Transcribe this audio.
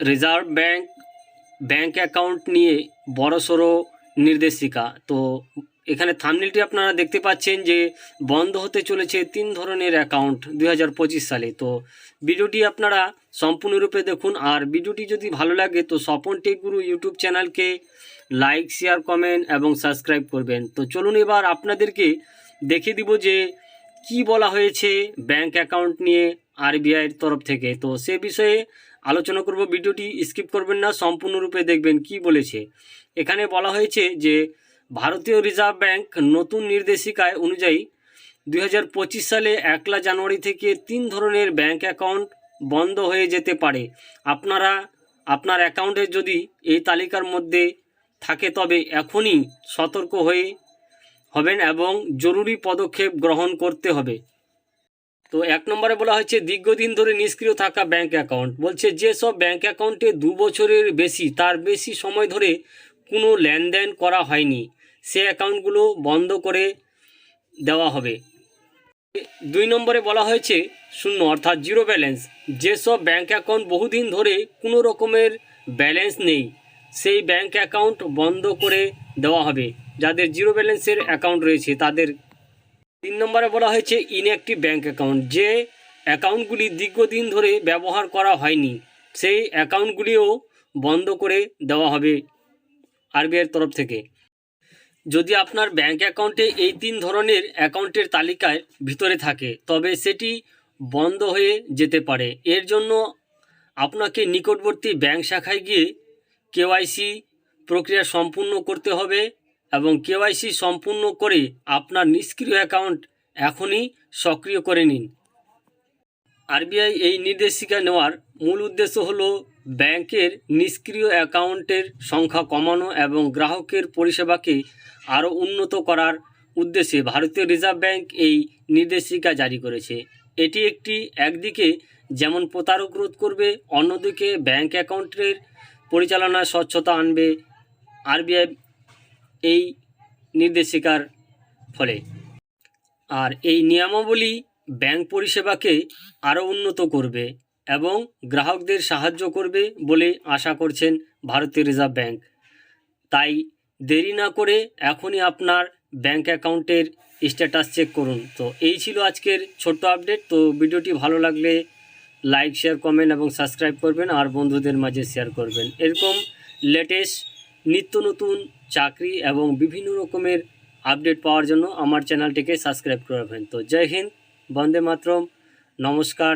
Reserve bank bank account নিয়ে বড়সড় নির্দেশিকা। তো এখানে থামনিলটি আপনারা দেখতে পাচ্ছেন যে বন্ধ হতে চলেছে তিন ধরনের অ্যাকাউন্ট দু হাজার পঁচিশ সালে। তো ভিডিওটি আপনারা সম্পূর্ণরূপে দেখুন। আর ভিডিওটি যদি ভালো লাগে তো স্বপন টেক গুরু ইউটিউব চ্যানেলকে লাইক, শেয়ার, কমেন্ট এবং সাবস্ক্রাইব করবেন। তো চলুন এবার আপনাদেরকে দেখিয়ে দিব যে কি বলা হয়েছে ব্যাংক অ্যাকাউন্ট নিয়ে আরবিআইয়ের তরফ থেকে? তো সে বিষয়ে আলোচনা করব, ভিডিওটি স্কিপ করবেন না, সম্পূর্ণরূপে দেখবেন কি বলেছে। এখানে বলা হয়েছে যে, ভারতীয় রিজার্ভ ব্যাংক নতুন নির্দেশিকায় অনুযায়ী দু হাজার পঁচিশ সালে একলা জানুয়ারি থেকে তিন ধরনের ব্যাংক অ্যাকাউন্ট বন্ধ হয়ে যেতে পারে। আপনারা, আপনার অ্যাকাউন্টে যদি এই তালিকার মধ্যে থাকে, তবে এখনই সতর্ক হয়ে হবেন এবং জরুরি পদক্ষেপ গ্রহণ করতে হবে। তো এক নম্বরে বলা হয়েছে, দীর্ঘদিন ধরে নিষ্ক্রিয় থাকা ব্যাংক অ্যাকাউন্ট। বলছে, যেসব ব্যাংক অ্যাকাউন্টে দু বছরের বেশি, তার বেশি সময় ধরে কোনো লেনদেন করা হয়নি। সে অ্যাকাউন্টগুলো বন্ধ করে দেওয়া হবে। দুই নম্বরে বলা হয়েছে, শূন্য অর্থাৎ জিরো ব্যালেন্স। যেসব ব্যাংক অ্যাকাউন্ট বহুদিন ধরে কোনো রকমের ব্যালেন্স নেই, সেই ব্যাংক অ্যাকাউন্ট বন্ধ করে দেওয়া হবে। যাদের জিরো ব্যালেন্সের অ্যাকাউন্ট রয়েছে, তাদের তিন নম্বরে বলা হয়েছে ইনঅ্যাক্টিভ ব্যাঙ্ক অ্যাকাউন্ট যে অ্যাকাউন্টগুলি দীর্ঘদিন ধরে ব্যবহার করা হয়নি, সেই অ্যাকাউন্টগুলিও বন্ধ করে দেওয়া হবে আরবিআইয়ের তরফ থেকে। যদি আপনার ব্যাঙ্ক অ্যাকাউন্টে এই তিন ধরনের অ্যাকাউন্টের তালিকায় ভিতরে থাকে, তবে সেটি বন্ধ হয়ে যেতে পারে। এর জন্য আপনাকে নিকটবর্তী ব্যাংক শাখায় গিয়ে কেওয়াইসি প্রক্রিয়া সম্পূর্ণ করতে হবে। এবং কেওয়াইসি সম্পূর্ণ করে আপনার নিষ্ক্রিয় অ্যাকাউন্ট এখনই সক্রিয় করে নিন। আরবিআই এই নির্দেশিকা নেওয়ার মূল উদ্দেশ্য হল ব্যাংকের নিষ্ক্রিয় অ্যাকাউন্টের সংখ্যা কমানো এবং গ্রাহকের পরিষেবাকে আরও উন্নত করার উদ্দেশ্যে ভারতীয় রিজার্ভ ব্যাংক এই নির্দেশিকা জারি করেছে। এটি একটি একদিকে যেমন প্রতারক রোধ করবে, অন্যদিকে ব্যাংক অ্যাকাউন্টের পরিচালনায় স্বচ্ছতা আনবে। আরবিআই এই নির্দেশিকার ফলে। আর এই নিয়মাবলী ব্যাংক পরিষেবাকে আরও উন্নত করবে এবং গ্রাহকদের সাহায্য করবে বলে আশা করছেন ভারতীয় রিজার্ভ ব্যাংক। তাই দেরি না করে এখনই আপনার ব্যাংক অ্যাকাউন্টের স্ট্যাটাস চেক করুন। তো এই ছিল আজকের ছোট্ট আপডেট। তো ভিডিওটি ভালো লাগলে লাইক, শেয়ার, কমেন্ট এবং সাবস্ক্রাইব করবেন আর বন্ধুদের মাঝে শেয়ার করবেন। এরকম লেটেস্ট নিত্য নতুন চাকরি এবং বিভিন্ন রকমের আপডেট পাওয়ার জন্য আমার চ্যানেলটিকে সাবস্ক্রাইব করবেন তো জয় হিন্দ, বন্দে মাতরম, নমস্কার